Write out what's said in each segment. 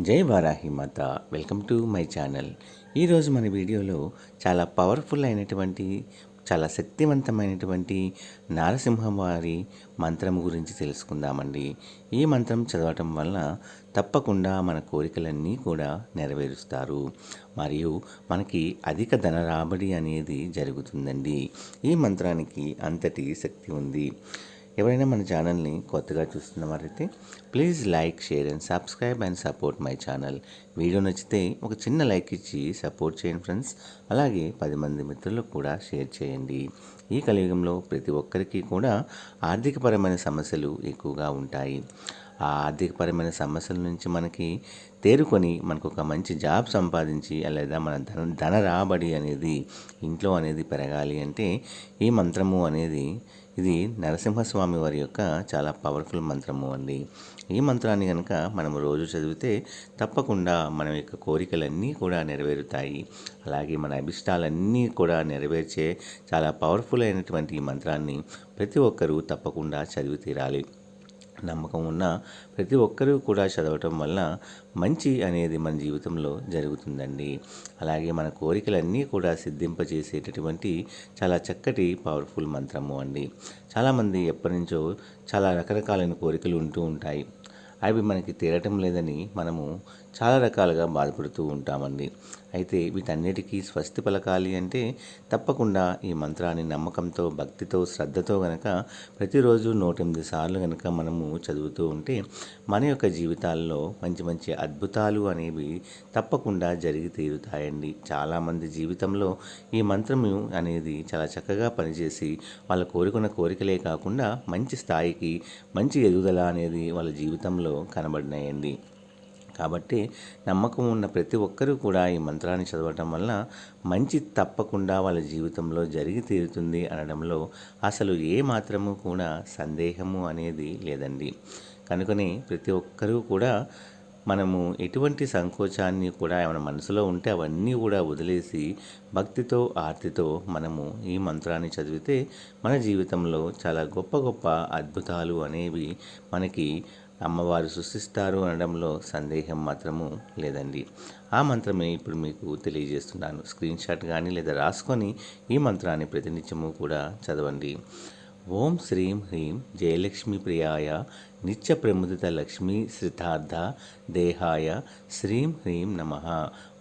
జై వారాహి మాత. Welcome to my channel. ఈరోజు మన వీడియోలో చాలా పవర్ఫుల్ అయినటువంటి చాలా శక్తివంతమైనటువంటి నారసింహం వారి మంత్రం గురించి తెలుసుకుందామండి. ఈ మంత్రం చదవటం వల్ల తప్పకుండా మన కోరికలన్నీ కూడా నెరవేరుస్తారు. మరియు మనకి అధిక ధన రాబడి అనేది జరుగుతుందండి. ఈ మంత్రానికి అంతటి శక్తి ఉంది. ఎవరైనా మన ఛానల్ని కొత్తగా చూస్తున్న వారైతే please like share and subscribe and support my channel. Video నచ్చితే ఒక చిన్న లైక్ ఇచ్చి సపోర్ట్ చేయండి ఫ్రెండ్స్. అలాగే పది మంది మిత్రులకు కూడా షేర్ చేయండి. ఈ కలియుగంలో ప్రతి ఒక్కరికి కూడా ఆర్థికపరమైన సమస్యలు ఎక్కువగా ఉంటాయి. ఆ ఆర్థికపరమైన సమస్యల నుంచి మనకి తేరుకొని మనకు ఒక మంచి జాబ్ సంపాదించి లేదా మన ధన ధన రాబడి అనేది ఇంట్లో అనేది పెరగాలి అంటే ఈ మంత్రము అనేది ఇది నరసింహస్వామి వారి యొక్క చాలా పవర్ఫుల్ మంత్రము అండి. ఈ మంత్రాన్ని కనుక మనం రోజు చదివితే తప్పకుండా మన యొక్క కోరికలన్నీ కూడా నెరవేరుతాయి. అలాగే మన అభిష్టాలన్నీ కూడా నెరవేర్చే చాలా పవర్ఫుల్ అయినటువంటి ఈ మంత్రాన్ని ప్రతి ఒక్కరూ తప్పకుండా చదివి తీరాలి నమ్మకం ఉన్న ప్రతి ఒక్కరూ కూడా చదవటం వల్ల మంచి అనేది మన జీవితంలో జరుగుతుందండి. అలాగే మన కోరికలన్నీ కూడా సిద్ధింపజేసేటటువంటి చాలా చక్కటి పవర్ఫుల్ మంత్రము అండి. చాలామంది ఎప్పటి నుంచో చాలా రకరకాలైన కోరికలు ఉంటూ ఉంటాయి. అవి మనకి తీరటం లేదని మనము చాలా రకాలుగా బాధపడుతూ ఉంటామండి. అయితే వీటన్నిటికీ స్వస్తి పలకాలి అంటే తప్పకుండా ఈ మంత్రాన్ని నమ్మకంతో భక్తితో శ్రద్ధతో గనక ప్రతిరోజు నూటెనిమిది సార్లు గనక మనము చదువుతూ ఉంటే మన యొక్క జీవితాల్లో మంచి మంచి అద్భుతాలు అనేవి తప్పకుండా జరిగి తీరుతాయండి. చాలామంది జీవితంలో ఈ మంత్రము అనేది చాలా చక్కగా పనిచేసి వాళ్ళ కోరుకున్న కోరికలే కాకుండా మంచి స్థాయికి మంచి ఎదుగుదల అనేది వాళ్ళ జీవితంలో కనబడినాయండి. కాబట్టి నమ్మకం ఉన్న ప్రతి ఒక్కరూ కూడా ఈ మంత్రాన్ని చదవటం వల్ల మంచి తప్పకుండా వాళ్ళ జీవితంలో జరిగి తీరుతుంది అనడంలో అసలు ఏ మాత్రము కూడా సందేహము అనేది లేదండి. కనుకనే ప్రతి ఒక్కరూ కూడా మనము ఎటువంటి సంకోచాన్ని కూడా ఏమైనా మనసులో ఉంటే అవన్నీ కూడా వదిలేసి భక్తితో ఆర్తితో మనము ఈ మంత్రాన్ని చదివితే మన జీవితంలో చాలా గొప్ప గొప్ప అద్భుతాలు అనేవి మనకి అమ్మవారు సృష్టిస్తారు అనడంలో సందేహం మాత్రము లేదండి. ఆ మంత్రమే ఇప్పుడు మీకు తెలియజేస్తున్నాను. స్క్రీన్ షాట్ కానీ లేదా రాసుకొని ఈ మంత్రాన్ని ప్రతినిత్యము కూడా చదవండి. ఓం శ్రీం హ్రీం జయలక్ష్మి ప్రియాయ నిత్య ప్రముదిత లక్ష్మీ శ్రితార్థ దేహాయ శ్రీం హ్రీం నమ.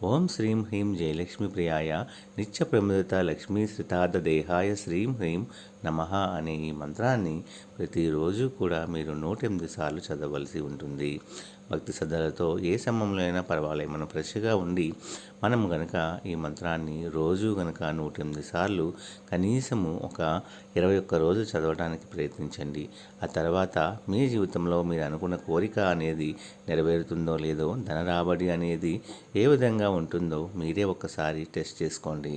ఓం శ్రీం హ్రీం జయలక్ష్మి ప్రియాయ నిత్య ప్రముదిత లక్ష్మీ శ్రితార్థ దేహాయ శ్రీం హ్రీం నమ అనే ఈ మంత్రాన్ని ప్రతిరోజు కూడా మీరు నూట ఎనిమిది సార్లు చదవలసి ఉంటుంది. భక్తి శ్రద్ధలతో ఏ సమయంలో అయినా పర్వాలేదు మనం ఫ్రెష్గా ఉండి మనం గనక ఈ మంత్రాన్ని రోజు గనక నూట ఎనిమిది సార్లు కనీసము ఒక ఇరవై ఒక్క రోజు చదవడానికి ప్రయత్నించండి. ఆ తర్వాత మీ జీవితంలో మీరు అనుకున్న కోరిక అనేది నెరవేరుతుందో లేదో ధన రాబడి అనేది ఏ విధంగా ఉంటుందో మీరే ఒక్కసారి టెస్ట్ చేసుకోండి.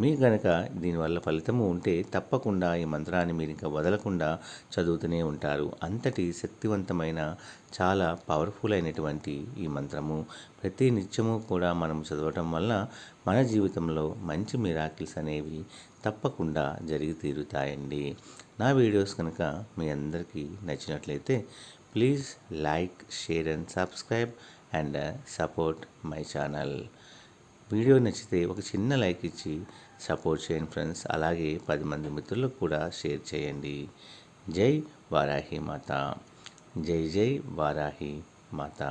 మీ కనుక దీనివల్ల ఫలితము ఉంటే తప్పకుండా ఈ మంత్రాన్ని మీరు ఇంకా వదలకుండా చదువుతూనే ఉంటారు. అంతటి శక్తివంతమైన చాలా పవర్ఫుల్ అయినటువంటి ఈ మంత్రము. ప్రతి నిత్యము కూడా మనం చదవటం వల్ల మన జీవితంలో మంచి మిరాకిల్స్ అనేవి తప్పకుండా జరిగి తీరుతాయండి. నా వీడియోస్ కనుక మీ అందరికీ నచ్చినట్లయితే please like share and subscribe and support my channel video నచ్చితే ఒక చిన్న లైక్ ఇచ్చి సపోర్ట్ చేయండి ఫ్రెండ్స్. అలాగే పది మంది మిత్రులకు కూడా షేర్ చేయండి. జై వారాహి మాత. జై జై వారాహి మాత.